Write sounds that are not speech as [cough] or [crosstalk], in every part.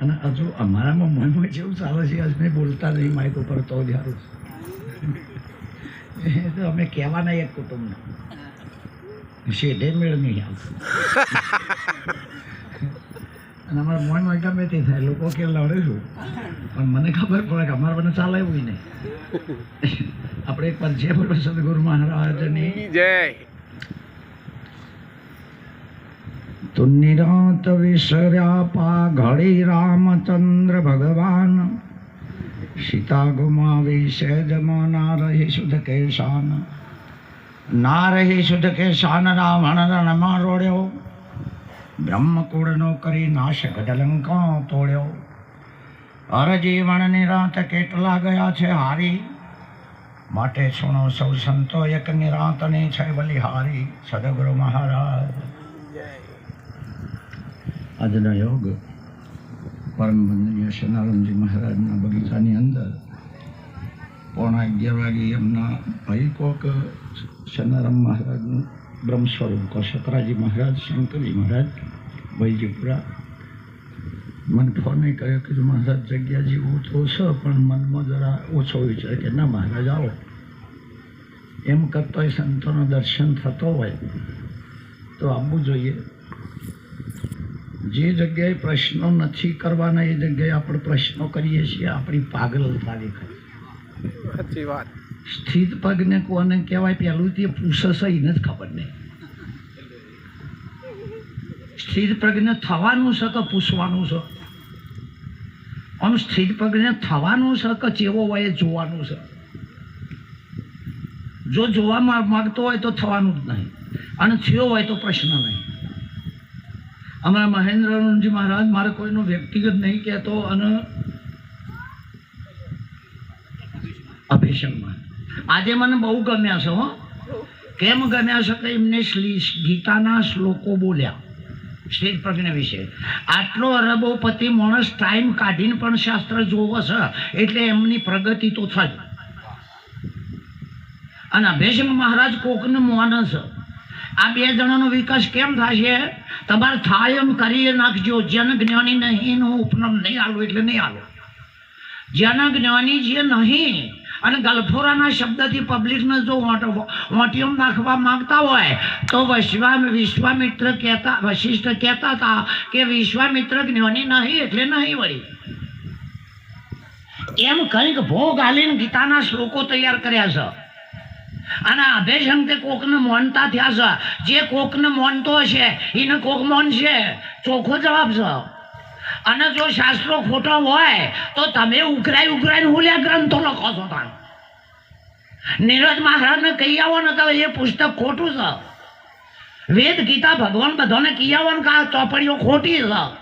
અને હજુ અમારામાં મનમાં જેવું ચાલે છે હજુ બોલતા નહીં માઇક ઉપર તો જ એ તો અમે કહેવાના એક કુટુંબને. શેઢે મેળ નહીં આવતું. અને અમારા મનમાં ગમે તે થાય, લોકો કે લડે છું પણ મને ખબર પડે કે અમારા મને ચાલે એવું નહીં. આપણે એક વાર જે બોલો સદગુરુ મહારાજની જય. તો નિરાત વિસર્યા પા ઘડી રામચંદ્ર ભગવાન. સીતા ગુમાવી સેજમાં ના રહી શુદ્ધ કેશાન. ના રહી શુદ્ધ કેશાન, રાવણ રણમાં રોડ્યો. બ્રહ્મકુળનો કરી નાશ ગઢલંકા તોડ્યો. હરજીવન નિરાત કેટલા ગયા છે હારી? માટે સુણો સૌ સંતો એક નિરાતની છે બલિહારી સદગુરુ મહારાજ. આજનો યોગ પરમ વંદનીય શનારામજી મહારાજના બગીચાની અંદર પોણા અગિયાર વાગે એમના ભાઈ કોક શનારામ મહારાજનું બ્રહ્મ સ્વરૂપ કો સતરાજી મહારાજ શંકરજી મહારાજ વૈજીપુરા મને ફોન કર્યો કે મહારાજ જગ્યા જેવું તો છે પણ મનમાં જરા ઓછો વિચાર કે ના મહારાજ આવો એમ કરતોય સંતોનો દર્શન થતો હોય તો આવવું જોઈએ જે જગ્યાએ પ્રશ્નો નથી કરવાના એ જગ્યાએ આપણે પ્રશ્નો કરીએ છીએ આપણી પાગલતા દેખાય સાચી વાત. સ્થિત પગને કોને કહેવાય? પહેલું તે પૂછશે એને જ ખબર નહીં. સ્થિર પગને થવાનું છે કે પૂછવાનું છે? આમ સ્થિર પગને થવાનું છે કે ચેવો હોય એ જોવાનું છે? જો જોવા માગતો માંગતો હોય તો થવાનું જ નહીં. અને થયો હોય તો પ્રશ્ન નહીં. અમારા મહેન્દ્રજી મહારાજ મારે કોઈનો વ્યક્તિગત નહીં કહેતો અને અભિષેકમાં આજે મને બહુ ગમ્યા છે, હો. કેમ ગમ્યા છે કે એમને ગીતાના શ્લોકો બોલ્યા, શ્રી પ્રજ્ઞા વિશે. આટલો અરબોપતિ માણસ ટાઈમ કાઢીને પણ શાસ્ત્ર જોવો છે, એટલે એમની પ્રગતિ તો થાય. અને અભિષેક મહારાજ કોકને મોન છે. આ બે જણાનો વિકાસ કેમ થશે? તમારે થાય એમ કરી નાખજો. જન જ્ઞાની નહીં હું ઉપનામ નહીં આલો એટલે નહીં આલો જન જ્ઞાની જે નહીં. અને ગલફોરાના શબ્દથી પબ્લિકને જો વોટિયમ નાખવા માંગતા હોય, તો વિશ્વામ, વિશ્વામિત્ર કહેતા, વશિષ્ઠ કહેતા હતા કે વિશ્વામિત્ર જ્ઞાની નહીં એટલે નહીં વળી. એમ કંઈક ભોગ આલીને ગીતાના શ્લોકો તૈયાર કર્યા છે. અને અભેશંક તે કોકને મોનતા થયા છે. જે કોકને મોનતો હશે એને કોક મોન છે. ચોખ્ખો જવાબ છે. અને જો શાસ્ત્રો ખોટો હોય, તો તમે ઉઘરાઈ ઉઘરાઈને હુલ્યા ગ્રંથો લખો છો તાણ. નીરજ મહારાજને કહી આવો ને તો એ પુસ્તક ખોટું છે. વેદ, ગીતા, ભગવાન બધાને કહી આવો ને કે આ ચોપડીઓ ખોટી છે.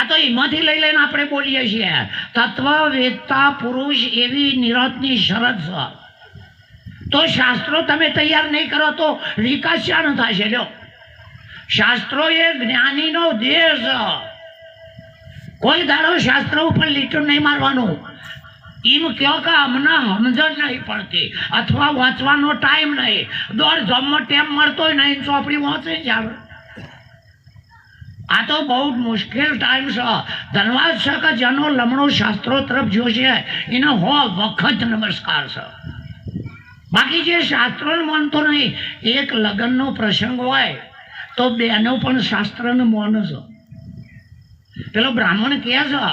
આ તો એમાંથી લઈ લઈને આપણે બોલીએ છીએ. તત્વ વેદતા પુરુષ એવી નિરતની શરત છે. તો શાસ્ત્રો તમે તૈયાર નહીં કરો તો વિકાસ થશે. લ્યો. શાસ્ત્રો એ જ્ઞાનીનો દેશ. કોઈ દાડો શાસ્ત્રો ઉપર લીટું નહીં મારવાનું. એમ કહો કે અમને સમજણ નહીં પડતી અથવા વાંચવાનો ટાઈમ નહીં. દોડ જમવા ટેમ મળતો નહીં, ચોપડી વાંચે જ આવે આ તો બહુ મુશ્કેલ ટાઈમ છે. ધનવાદ છે કે જેનો લમણો શાસ્ત્રો તરફ જોશે, એનો હો વખત નમસ્કાર છે. બાકી જે શાસ્ત્રને માનતો નહીં, એક લગ્નનો પ્રસંગ હોય, તો બેનો પણ શાસ્ત્રને માને છે પેલો બ્રાહ્મણ કહે છે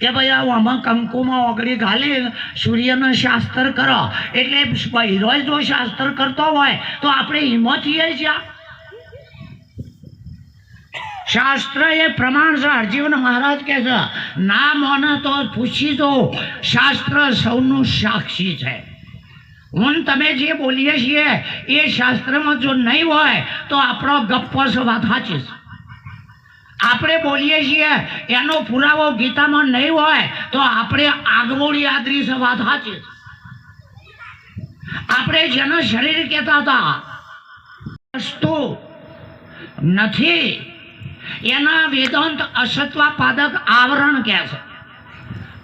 કે ભાઈ આ આમાં કંકુમાં ઓગળી ઘાલી સૂર્યનો શાસ્ત્ર કરો. એટલે બૈરોય જો શાસ્ત્ર કરતો હોય, તો આપણે હિંમતીએ જ્યાં શાસ્ત્ર એ પ્રમાણ છે. હરજીવન મહારાજ કહે છે, ના માને તો પૂછી દો. શાસ્ત્ર સૌનું સાક્ષી છે. હું તમે જે બોલીએ છીએ એ શાસ્ત્રમાં જો નહીં હોય, તો આપણો ગપ્પો વાત સાચી આપણે બોલીએ છીએ એનો પુરાવો ગીતામાં નહીં હોય, તો આપણે આગવોળી આદરી વાત સાચી આપણે જેનું શરીર કહેતા હતા વસ્તુ નથી, એના વેદાંત અસત્વા પાદક આવરણ કહે છે.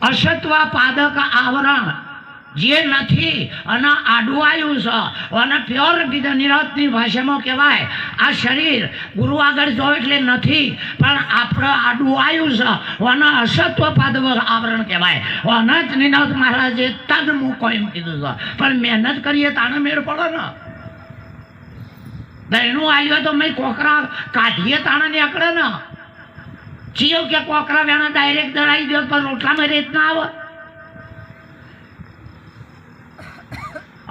અસત્વા પાદક આવરણ જે નથી, અને આડું છે. અને પ્યોર નિરાતની ભાષામાં કહેવાય, આ શરીર ગુરુ આગળ જો એટલે નથી, પણ આપણે આડું આવ્યું છે. અને અસત્વ પાદવ આવરણ કહેવાય. અનંત નિનત મહારાજે તન મૂકો એમ કીધું છે. પણ મહેનત કરીએ તાણે મેળ પડે ને. દહીણું આવ્યું તો મેં કોકરા કાઢીએ તાણે નીકળે ને. ચીયો કે કોકરા વેણા ડાયરેક્ટ દળાઈ દો, પણ રોટલામાં રેત ના આવે.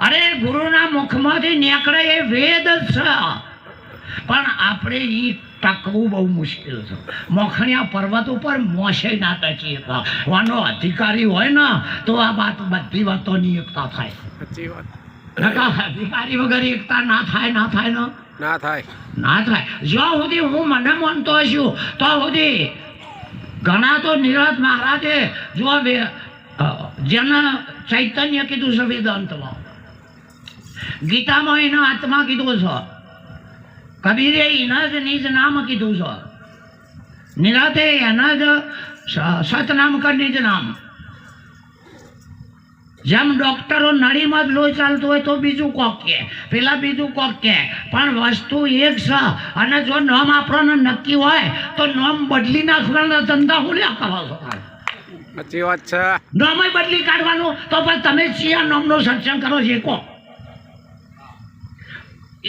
અરે ગુરુના મુખમાંથી નીકળે એ વેદ છે. પણ આપણે એ ટકવું બહુ મુશ્કેલ છે. મોખણિયા પર્વત ઉપર મોશે ના ટચી શકતા વાનો અધિકારી હોય ને તો આ વાત બધી વાતોની એકતા થાય. અધિકારી વગર એકતા ના થાય ના થાય ને? ના થાય. ના થાય. જ્યાં સુધી હું મને માનતો છું તો સુધી ઘણા તો નિરત મહારાજે જો જેને ચૈતન્ય કીધું છે વેદાંતમાં ગીતામાં એના આત્મા કીધું છો. કબીરે એના જ નિજ નામ કીધું છો. નિરાતે એના જ સતનામ કર નિજ નામ. જેમ ડોક્ટરો નળીમાં જ લોહી ચાલતું હોય તો બીજું કોક કે પેલા બીજું કોક કે પણ વસ્તુ એક છે અને જો નામ આપણને નક્કી હોય તો નામ બદલી નાખવાના ધંધા હું લ્યા કરો છો સાચી વાત છે. નામે બદલી કાઢવાનું તો પણ તમે ચિયા નામનો સત્સંગ કરો છે કો.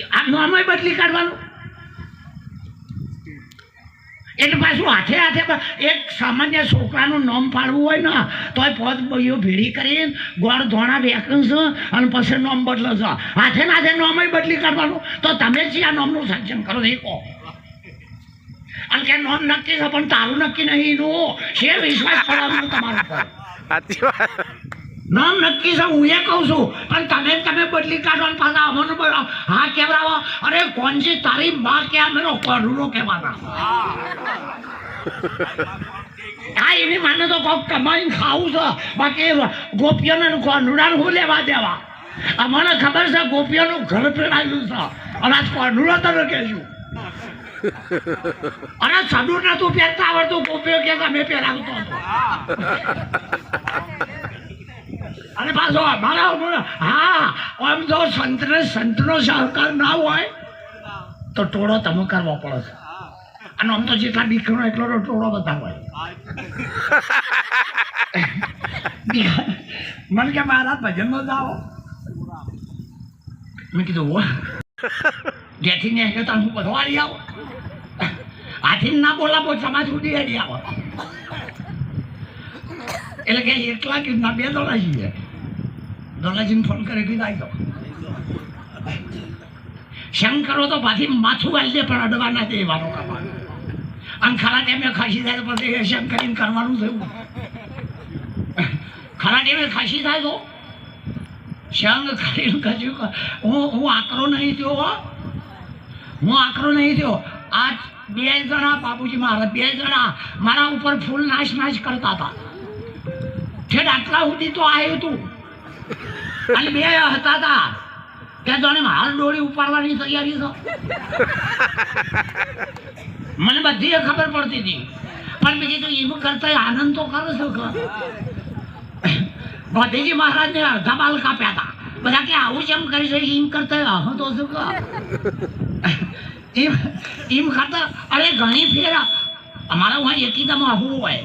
આ નોમય બદલી કાઢવાનું. એટલે પાછું હાથે હાથે એક સામાન્ય છોકરાનું નામ પાડવું હોય ને, તોય પોત ભાઈઓ ભેળી કરીને ગોળ ધોણા વેકણ છે અને પછી નામ બદલે છે હાથે ને હાથે નામે બદલી કાઢવાનું. તો તમે જ આ નામનું સર્જન કરો એ કહો. અને કે નામ નક્કી છે, પણ તારું નક્કી નહીં, એનું છે વિશ્વાસ પડાવવાનું તમારું સાચી વાત. નામ નક્કી છે, હું એ કહું છું. પણ તમે તમે બદલી કાઢવાનું પાછા અમને બોલો હા કેવડાવો? અરે કોણસી તારી માં કે અમે કોઢુરો કહેવાના. હા એની માને તો કોક કમાઈને ખાવું છે. બાકી ગોપીઓને કોંઢુડાને હું લેવા દેવા? અમને ખબર છે, ગોપીઓનું ઘર પેડાયેલું છે. અને આજ કોંઢુડો તમે કહેશું અને સડું નતું પહેરતા આવડતું, ગોપીઓ કે મેં પહેરાવતો હતો. અને પાછો અમારા હા, આમ જો સંતને, સંતનો સહકાર ના હોય, તો ટોળો તમે કરવો પડે છે. અને આમ તો જેટલા દીકરો એટલો તો ટોળો બધા હોય. મને કે મારા ભજનમાં જાઓ. મેં કીધું હો જેથી ને તો હું બધો હારી આવો. હાથી ના બોલાવો, સમાજ સુધી હારી આવો. એટલે કે એકલા કે બે દોલાજી છે દોડાજીને ફોન કરે કીધા આવી જાઓ. શંકરો તો પાછી માથું વાળી દે, પણ અડવા ના દે એવાનો કમાલ અને ખરા ટાઈમે ખાસી થાય તો પછી શેમ કરીને કરવાનું થયું. ખરા ટાઈમે ખાસી થાય તો શંગ કરીને કશું હું હું આકરો નહીં થયો, હો. હું આકરો નહીં થયો. આ બે જણા બાપુજી મારા બે જણા મારા ઉપર ફૂલ નાશ નાશ કરતા હતા. ઠેઠ આટલા સુધી તો આવ્યું હતું અને બે હતા તા. કે જાણે હાલ ડોળી ઉપાડવાની તૈયારી છે. મને બધી ખબર પડતી હતી. પણ બીજી તો એમ કરતા આનંદ તો કરો છો ભદેજી મહારાજને અડધા બાલ કાપ્યા હતા. બધા કે આવું જેમ કરી છે? એમ કરતા હું તો શું એમ એમ કરતા અરે ઘણી ફેર, અમારા હું એકદમ આવું હોય.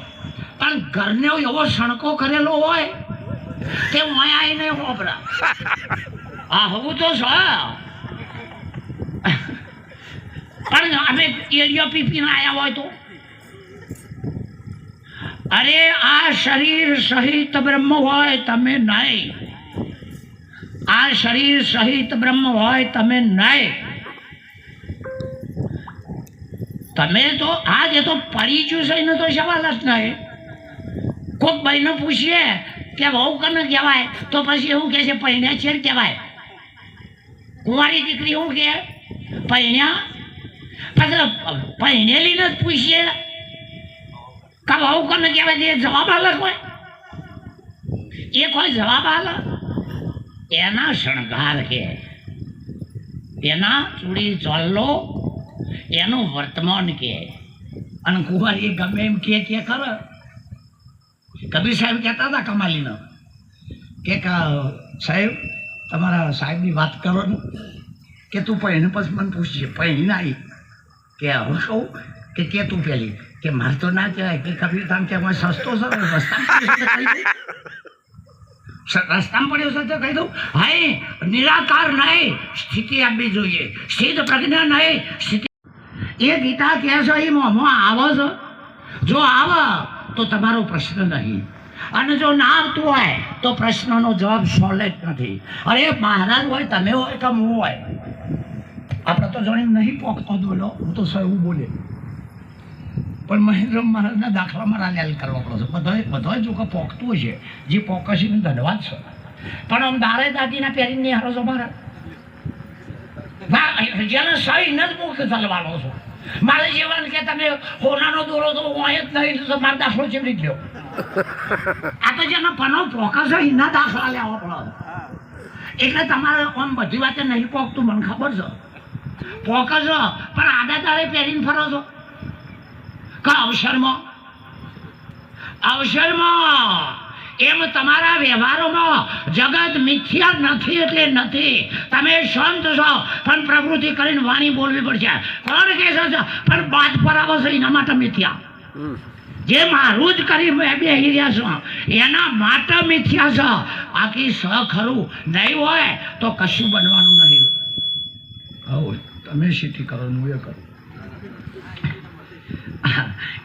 પણ ઘરને એવો સણકો કરેલો હોય કે હું આવીને હોપરા આ હોવું તો છે. પણ અમે એરિયો પીપીને આવ્યા હોય તો? અરે આ શરીર સહિત બ્રહ્મ હોય તમે નહીં. આ શરીર સહિત બ્રહ્મ હોય તમે નહીં. તમે તો આ જે તો ગયું છે તો સવાલ જ નહીં. કોઈક ભાઈને પૂછીએ કે વહુ કને કહેવાય? તો પછી એવું કહે છે, પૈણ્યા છેડ કહેવાય. કુંવારી દીકરી શું કે પૈણ્યા? પછી પૈણેલીને જ પૂછીએ. કે વહુ કને કહેવાય? એ જવાબ આલે કોઈ? એ કોઈ જવાબ આલે? એના શણગાર કે, એના ચૂડી ચોલ્લો, એનું વર્તમાન કે. અને કુંવારી ગમે એમ કે કે કરે કબીર સાહેબ કહેતા હતા કમાલીનો કે સાહેબ, તમારા સાહેબની વાત કરો ને કે તું પહેને પછી મને પૂછજે. પહેરી આવી કે હું કહું કે કે તું પેલી? કે મારે તો ના કહેવાય કે કબીર ધામ કે અમે સસ્તો છે? રસ્તામાં પડ્યો છે તો કહી દઉં. હાય નિરાકાર નહીં. સ્થિતિ આપવી જોઈએ. સ્થિત પ્રજ્ઞા નહીં. સ્થિતિ એ ગીતા કહે છે, એ મોમાં આવો છે. જો આવે તો તમારો પ્રશ્ન નહીં. અને જો ના આવતું હોય, તો પ્રશ્નનો જવાબ સોલેટ નથી. અરે મહારાજ હોય, તમે હોય કે હું હોય? આપણે તો જાણી નહીં પોકતો બોલો હું તો સૌ એવું બોલે. પણ મહેન્દ્ર મહારાજના દાખલા મારા લેલ કરવા પડે છે. બધાય બધોય જોકે પોખતું છે જે પોકે છે એને ધન્યવાદ છે. પણ આમ દારે દાદીના પહેરીને નહીં હારો છો મારા ના જેને સહી ન જ મુખ ચાલવાનો છો. મારે જીવન કે તમે હોનાનો દોરો તો હોય જ નહીં તો મારો દાખલો ચેવી ગયો આ તો જેનો પનો ફોકસ હોય એના દાખલા લેવા પડે. એટલે તમારે આમ બધી વાતે નહીં પોકતું, મને ખબર છે. ફોકસ પણ આદા તારે પહેરીને ફરો છો. કા અવસરમાં? અવસરમાં. એમ તમારા વ્યવહારોમાં જગત મિથ્યા નથી એટલે નથી? તમે સંત છો પણ પ્રવૃત્તિ કરીને વાણી બોલવી પડશે. કોણ કે છે પણ બાદ પર આવો છો એના માટે મિથ્યા? જે મારું જ કરી મેં બે રહ્યા છો એના માટે મિથ્યા છો. આખી સ ખરું. નહીં હોય તો કશું બનવાનું નહીં હોય. તમે સીટી કરો હું એ કરું.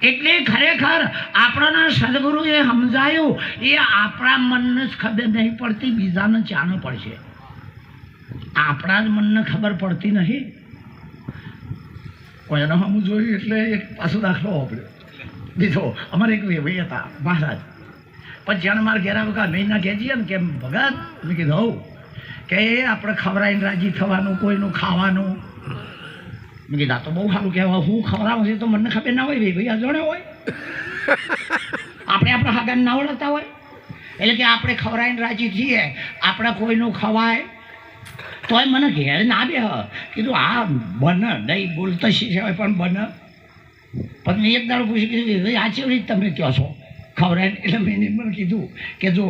એટલે ખરેખર આપણને સદગુરુએ સમજાયું, એ આપણા મનને જ ખબર નહીં પડતી, બીજાને ચાને પડશે? આપણા જ મનને ખબર પડતી નહીં. કોઈનો હમ જોયું એટલે એક પાછો દાખલો વાપર્યો બીજો, અમારે એક ભાઈ હતા, મહારાજ. પછી જાણે મારે ઘેરા વખત મહિના કહેજીએ ને કેમ ભગત, મેં કીધું કે આપણે ખવરાઈને રાજી થવાનું, કોઈનું ખાવાનું. મેં કીધું આ તો બહુ સારું કહેવાય. હું ખવડાવું છે તો મને ખબર ના હોય ભાઈ અજાણે હોય. [laughs] આપણે આપણા હાગા ના ઓળખતા હોય. એટલે કે આપણે ખવડાવીને રાજી થઈએ આપણે કોઈનું ખવાય. તોય મને ઘેર ના બે કીધું આ બને. નહીં બોલતા શીખાય પણ બને. પણ મેં એક દાડો પૂછી કીધું ભાઈ આ કેવી રીતે તમે કહો છો ખવડાવીને? એટલે મેં મને કીધું કે જો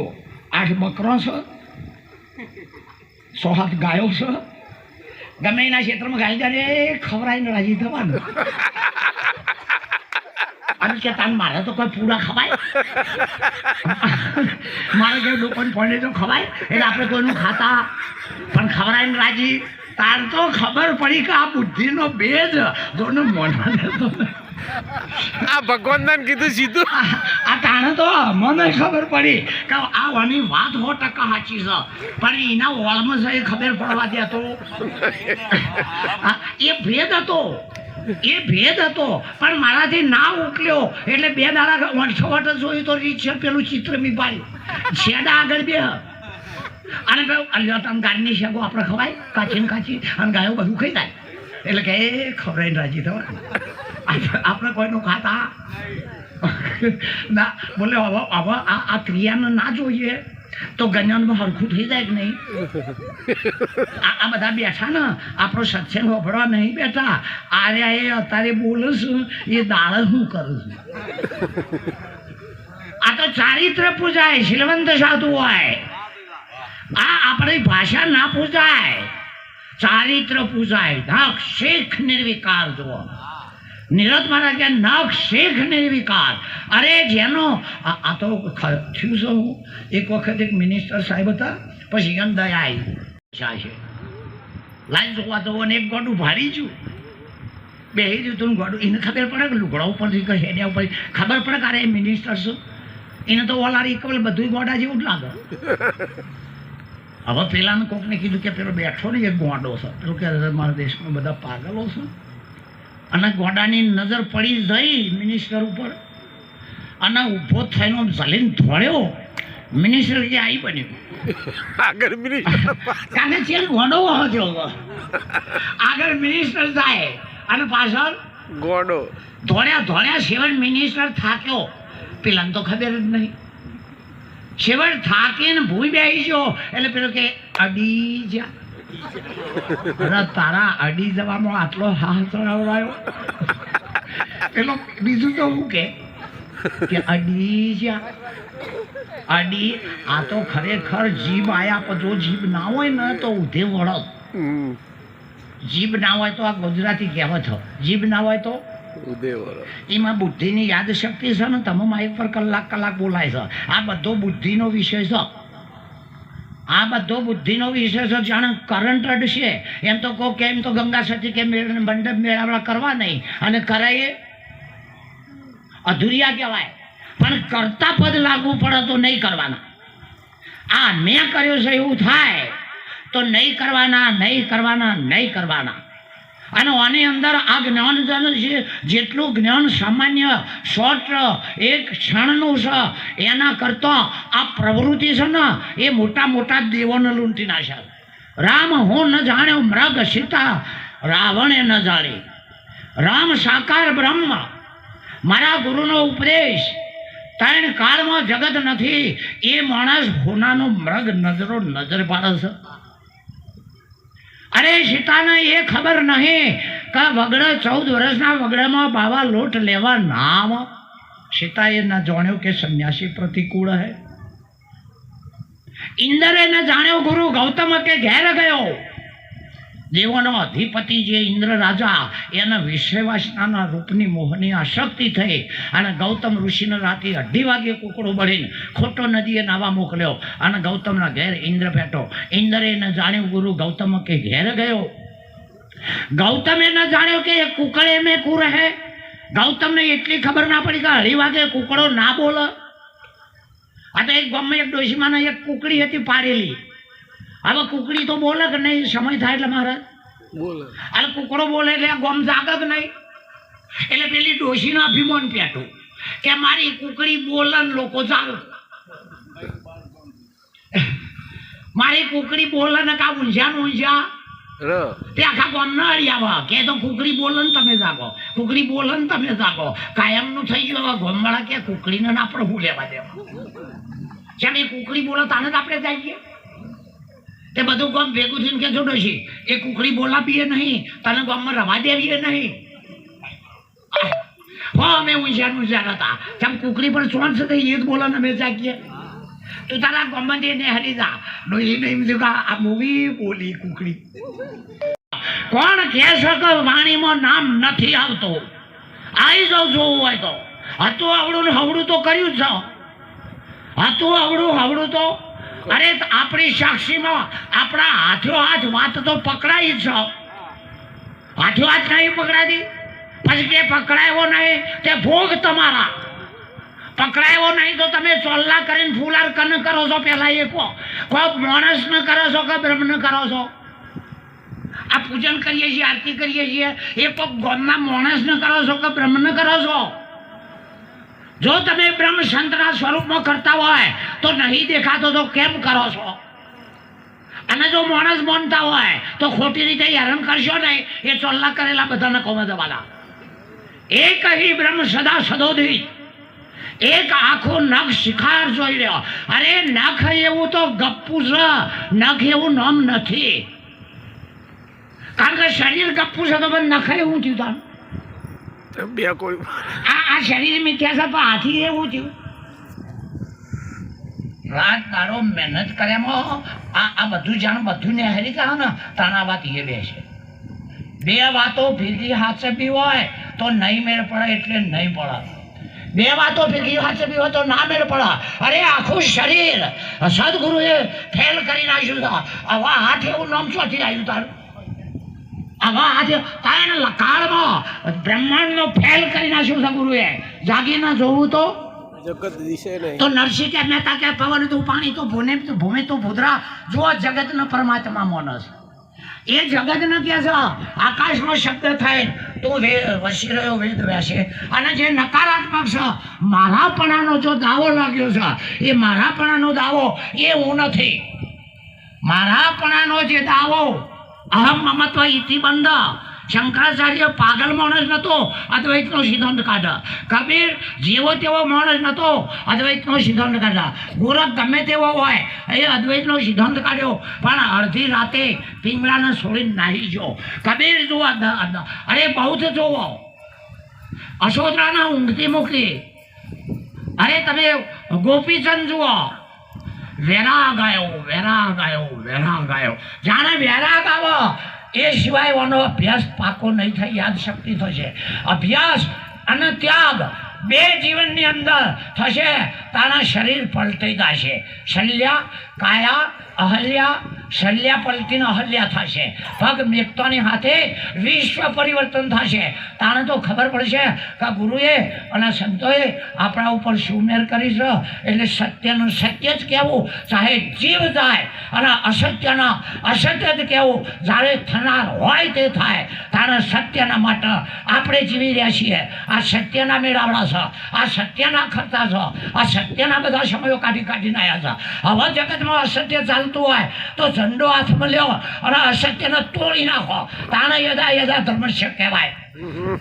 આઠ બકરો છે સો હાથ ગાયો છે ગમે એના ક્ષેત્રમાં ગાય ત્યારે ખવરાઈને રાજી થવાનું. અને કે તાન મારે તો કોઈ પૂરા ખવાય? મારે કે લોકોને પડે તો ખવાય? એટલે આપણે કોઈનું ખાતા, પણ ખવડાવીને રાજી, તાર તો ખબર પડી કે આ બુદ્ધિનો ભેદ, જોને મોઢાને તો આ ભગવાનને કીધું સીધું. આ તાણે તો મને ખબર પડી કે આ વાની વાત હો ટકા સાચી છે. પણ એના ઓળમાં છે ખબર પડવા દે તો. એ ભેદ હતો. એ ભેદ હતો. પણ મારાથી ના ઉકલ્યો. એટલે બે દાડા વંશવટ જોયું તો રીત છે, પેલું ચિત્ર મી પાડ્યું. છેડા આગળ બે. અને કહ્યું તમે ગાયની શેગો આપણે ખવાય? કાચી ને કાચી. અને ગાયો બધું ખાઈ જાય. એટલે કે ખવડાવીને રાજી થવા આપણે કોઈનું ખાતા? ના, બોલે, હવે હવે આ આ ક્રિયાને ના જોઈએ. તો ગંજાનમાં હરખું થઈ જાય કે નહીં? આ બધા બેઠા ને, આપણો સત્સંગ વફડવા નહીં બેઠા. આર્યા એ અત્યારે બોલું એ દાળ હું કરું છું? આ તો ચારિત્ર પૂજાય શ્રીમંત સાધુ હોય. આ આપણી ભાષા ના પૂજાય. ચારિત્ર પૂજાય, ધક શેખ નિર્વિકાર જુઓ નિરત મહારાજ કે નખ શેખ નિર્વિકાર અરે જેનો, આ તો થયું હું. એક વખત એક મિનિસ્ટર સાહેબ હતા, પછી એમ દયા આવી શા છે. લાઈન જોવા તો અને એક ગોડું ભારી છું બે દીધું ગોડું, એને ખબર પડે કે લુગડા ઉપરથી કે હેડ્યા ઉપર ખબર પડે કે અરે મિનિસ્ટર છે. એને તો ઓલારી કબલ બધું ગોડા જેવું જ લાગે. હવે પેલાને કોકને કીધું કે પેલો બેઠો ને એક ગોંડો છે. પેલું કે મારા દેશમાં બધા પાગલો છે. અને ગોડાની નજર પડી જઈ મિનિસ્ટર ઉપર. અને ઊભો થઈને જલીન ધોળ્યો મિનિસ્ટર કે આવી બન્યું. આગળ મિનિસ્ટર કારણ કે ચેલ ગોંડો હતો? આગળ મિનિસ્ટર જાય અને પાછળ ગોડો. ધોળ્યા ધોળ્યા સેવન મિનિસ્ટર થાક્યો. પેલા તો ખબર જ નહીં. છેવટ થાકીને ભૂઈ બેસી ગયો. એટલે પેલો કે અડી જા. અરે [laughs] તારા અડી જવામાં આટલો હાથ ચડાવડાયો પેલો બીજું તો હું કે કે અડી જ્યાં અડી આ તો ખરેખર જીભ આયા પણ જો જીભ ના હોય ને તો ઉધે વળત. જીભ ના હોય તો આ ગુજરાતી કહેવત છે જીભ ના હોય તો એમાં બુદ્ધિની યાદ શક્તિ છે ને તમે માઇક પર કલાક કલાક બોલાય છે. આ બધો બુદ્ધિનો વિષય છે. આ બધો બુદ્ધિનો વિષય છે, જાણે કરંટ અડશે. એમ તો કહો કેમ તો ગંગા સતી કે મંડપ મેળાવડા કરવા નહીં. અને કરાય અધુરિયા કહેવાય. પણ કરતા પદ લાગવું પડે તો નહીં કરવાના. આ મેં કર્યું છે, એવું થાય. તો નહીં કરવાના નહીં કરવાના નહીં કરવાના. અને આની અંદર આ જ્ઞાન જન છે, જેટલું જ્ઞાન સામાન્ય, શોર્ટ, એક ક્ષણનું છે, એના કરતાં આ પ્રવૃત્તિ છે ને, એ મોટા મોટા દેવોને લૂંટી નાશે રામ હું ન જાણ્યો, મૃગ સીતા, રાવણે ન જાણી રામ સાકાર બ્રહ્મ. મારા ગુરુનો ઉપદેશ. ત્રણ કાળમાં જગત નથી. એ માણસ હોનાનો મૃગ નજરો નજર પાડે છે. અરે સીતાને એ ખબર નહીં કે વગડે ચૌદ વર્ષના વગડામાં બાવા લોટ લેવા ના આવો સીતાએ ન જાણ્યું કે સંન્યાસી પ્રતિકૂળ હે? ઇન્દરે ન જાણ્યો ગુરુ ગૌતમ કે ઘેર ગયો? દેવોનો અધિપતિ જે ઇન્દ્ર રાજા, એના વિષયવાસનાના રૂપની મોહની આશક્તિ થઈ અને ગૌતમ ઋષિને રાતે અઢી વાગે કુકડો બળીને ખોટો નદીએ નાવા મોકલ્યો અને ગૌતમના ઘેર ઇન્દ્ર બેઠો. ઇન્દ્રે ન જાણ્યું, ગુરુ, ગૌતમ કે ઘેર ગયો? ગૌતમે ન જાણ્યો કે એ કુકડે મેં કુ રહે? ગૌતમને એટલી ખબર ના પડી કે અઢી વાગે કુકડો ના બોલ. આ તો એક ગમે એક ડોશીમાં એક કુકડી હતી પાડેલી. હવે કુકડી તો બોલે કે નહીં? સમય થાય એટલે મારે. બોલે. અને કુકડો બોલે એટલે ગમ ગોમ જાગે જ નહીં? એટલે પેલી ડોશીનું અભિમાન પેટું કે મારી કુકડી બોલે લોકો જાગ. મારી કુકડી બોલે ને કા ઊંઝા ને ઊંઝા? તે આખા ગામના અડિયાવા કે તો કુકડી બોલે ને તમે જાગો. કુકડી બોલે ને તમે જાગો. કાયમનું થઈ ગયું હવે ગામવાળા કે કુકડીને ના આપણે હું લેવા દેવા? જેમ એ કુકડી બોલે તાને જ આપણે જઈએ. તે બધું ગામ ભેગું થઈને કે જોડો છે એ કુકડી બોલાવીએ નહીં, તને ગામમાં રવા દેવીએ નહીં. હો, અમે ઊંઝાર ઊંઝાર હતા. જેમ કુકડી પણ સોન છે એ જ બોલો અમે જાગીએ. તું તારા ગામમાં જઈને હરી જા. નો એ નહીં કે આ મૂવી બોલી કુકડી. કોણ કહે છે કે વાણીમાં નામ નથી આવતું? આવી જાઉં જોવું હોય તો. હતું આવડું ને હવડું તો કર્યું જ છે. હતું આવડું હવડું તો અરે, આપણી સાક્ષીમાં આપણા હાથો હાથ વાત તો પકડાઈ છે. હાથો હાથ નહીં પકડાતી? પછી કે પકડાયો નહીં તે ભોગ તમારા. પકડાયો નહીં તો તમે ચોલ્લા કરીને ફૂલાર કન કરો છો પહેલા એ કહો કોઈ માણસ ન કરો છો કે બ્રહ્મ કરો છો? આ પૂજન કરીએ છીએ, આરતી કરીએ છીએ. એ કોઈ ગામના ન કરો છો કે બ્રહ્મ કરો છો? જો તમે બ્રહ્મ સંતના સ્વરૂપમાં કરતા હોય, તો નહીં દેખાતો તો કેમ કરો છો? અને જો માણસ માનતા હોય, તો ખોટી રીતે હેરાન કરશો નહીં. એ ચોલ્લા કરેલા બધાને કોમે દવાલા એક અહીં બ્રહ્મ સદા સદોધી એક આખો નખ શિખાર જોઈ રહ્યો. અરે નખ એવું તો ગપ્પુ છે નખ એવું નામ નથી. કારણ કે શરીર ગપ્પુ છે તો પણ નખ એવું થયું તાર બે કોઈ આ શરીર મિથ્યા છે પણ હાથી એવું થયું. રાત દાડો મહેનત કર્યામાં આ આ બધું જાણ બધું ને હરી જાવ ને તાણા વાત એ બે છે. બે વાતો ભેગી હાચબી હોય તો નહીં મેળ પડે એટલે નહીં પડે. બે વાતો ભેગી હાચબી હોય તો ના મેળ પડે. અરે, આખું શરીર. સદગુરુએ ફેલ કરી નાખ્યું આવા હાથ એવું નામ ચોથી આવ્યું તારું. આવા આજે તારણ કાળમાં બ્રહ્માંડનો ફેલ કરી નાખ્યું છે ગુરુએ. જાગીને જોવું તો? જગત દિશે નહીં. તો નરસિંહ કે મહેતા કે પવન તું પાણી તો ભૂને ભૂમિ તો ભૂદરા જો જગતનો પરમાત્મા મોનસ એ જગતને કે છે આકાશમાં શબ્દ થાય તો વે- વસી રહ્યો વેદ વ્યાસે. અને જે નકારાત્મક છે મારાપણાનો જો દાવો લાગ્યો છે એ મારાપણાનો દાવો એ હું નથી. મારાપણાનો જે દાવો અહમ મમત્વ ઇતિ બંધ. શંકરાચાર્ય પાગલ માણસ નહોતો અદ્વૈતનો સિદ્ધાંત કાઢા. કબીર જેવો તેવો માણસ નહોતો અદ્વૈતનો સિદ્ધાંત કાઢા. ગોરખ ગમે તેવો હોય, એ અદ્વૈતનો સિદ્ધાંત કાઢ્યો. પણ અડધી રાતે પીંગળાને છોડીને નાહી જો કબીર જુઓ અરે જ જોવો અશોધરાના ઊંઘતી મૂકી. અરે તમે ગોપીચંદ જુઓ. વેરાગ આવ્યો વેરાગ આવ્યો વેરાગ આવ્યો જાણે વેરાગ આવો એ સિવાય એનો અભ્યાસ પાકો નહીં થાય, યાદ શક્તિ થશે. અભ્યાસ અને ત્યાગ બે જીવનની અંદર થશે, તારા શરીર પલટી જશે. શલ્યા, કાયા, અહલ્યા શલ્યા પલટીને અહલ્યા થશે. પગ મેકતાની હાથે વિશ્વ પરિવર્તન થશે. તાણે તો ખબર પડશે કે ગુરુએ અને સંતોએ આપણા ઉપર સુમેર કરી છે. એટલે સત્યનું સત્ય જ કહેવું. ચાહે જીવ જાય અને અસત્યના અસત્ય જ કહેવું. જ્યારે થનાર હોય તે થાય. તારે સત્યના માટે આપણે જીવી રહ્યા છીએ. આ સત્યના મેળાવડા છે. આ સત્યના ખર્ચા છે. આ સત્યના બધા સમયો કાઢી કાઢીને આવ્યા છે. હવે જગતમાં અસત્ય ચાલતું હોય તો ઝંડો હાથમાં લ્યો અને અસત્યને તોડી નાખો. તાણે યદા યદા ધર્મસ્ય કહેવાય.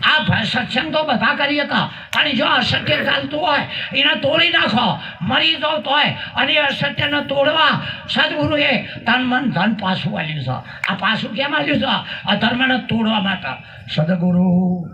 આ સત્સંગ તો બધા કરી હતા. અને જો અસત્ય ચાલતું હોય એને તોડી નાખો. મરી જાવ તોય. અને અસત્યને તોડવા સદગુરુએ તન મન ધન પાછું આવ્યું છે. આ પાછું કેમ આવ્યું છે? આ ધર્મને તોડવા માટે. સદગુરુ.